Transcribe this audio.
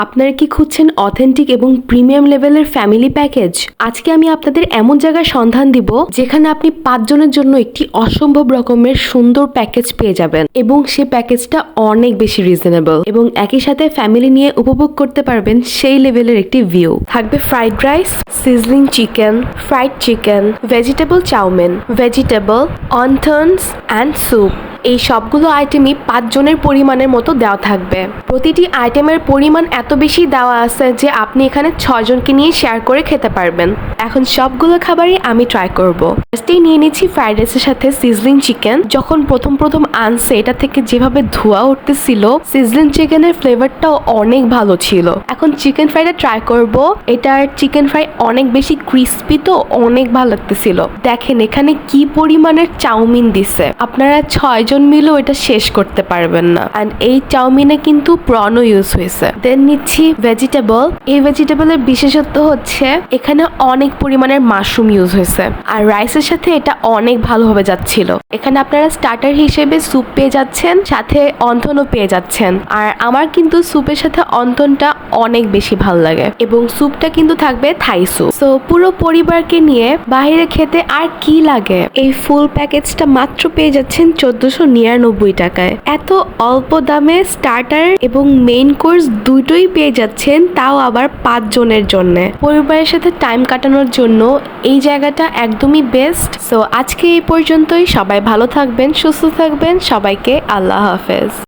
আপনারা কি খুঁজছেন অথেন্টিক এবং প্রিমিয়াম লেভেলের ফ্যামিলি প্যাকেজ আজকে আমি আপনাদের এমন জায়গার সন্ধান দিব যেখানে আপনি পাঁচজনের জন্য একটি অসম্ভব রকমের সুন্দর প্যাকেজ পেয়ে যাবেন এবং সে প্যাকেজটা অনেক বেশি রিজনেবল এবং একই সাথে ফ্যামিলি নিয়ে উপভোগ করতে পারবেন সেই লেভেলের একটি ভিউ থাকবে fried rice sizzling chicken fried chicken vegetable chowmein vegetable wontons and soup এই সবগুলো আইটেমই পাঁচজনের পরিমাণের মতো দেওয়া থাকবে। প্রতিটি আইটেমের পরিমাণ এত বেশি দেওয়া আছে যে আপনি এখানে ছজনকে নিয়ে শেয়ার করে খেতে পারবেন। এখন সবগুলো খাবারই আমি ট্রাই করব। ফার্স্টেই নিয়ে নিচ্ছি ফ্রাইড রাইসের সাথে সিজলিং চিকেন যখন প্রথম প্রথম আনছে, এটা থেকে যেভাবে ধোয়া উঠতেছিল সিজলিং চিকেনের ফ্লেভারটাও অনেক ভালো ছিল। এখন চিকেন ফ্রাইটা ট্রাই করব। এটার চিকেন ফ্রাই অনেক বেশি ক্রিস্পি তো অনেক ভালো লাগতেছিল। দেখেন এখানে কি পরিমাণের চাউমিন দিছে। আপনারা ছয়জন মিলেও এটা শেষ করতে পারবেন না। অ্যান্ড এই চাউমিনে কিন্তু প্রনও ইউজ হয়েছে। দেন নিচ্ছি ভেজিটেবল এই ভেজিটেবলের বিশেষত্ব হচ্ছে এখানে অনেক পরিমাণের মাশরুম ইউজ হয়েছে। আর রাইসের সাথে এটা অনেক ভালোভাবে যাচ্ছিল। এখানে আপনারা স্টার্টার হিসেবে স্যুপ পেয়ে যাচ্ছেন, সাথে অন্থনও পেয়ে যাচ্ছেন। আর আমার কিন্তু স্যুপের সাথে অন্থনটা অনেক বেশি ভালো লাগে। এবং স্যুপটা কিন্তু থাকবে থাই স্যুপ সো পুরো পরিবারকে নিয়ে বাইরে খেতে আর কি লাগে? এই ফুল প্যাকেজটা মাত্র পেয়ে যাচ্ছেন চোদ্দশো নিরানব্বই টাকায়। এত অল্প দামে স্টার্টার এবং মেইন কোর্স দুটোই পেয়ে যাচ্ছেন তাও আবার পাঁচ জনের জন্য। পরিবারের সাথে টাইম কাটানোর জন্য এই জায়গাটা একদমই বেস্ট সো আজকে এই পর্যন্তই। সবাই ভালো থাকবেন, সুস্থ থাকবেন। সবাইকে আল্লাহ হাফেজ।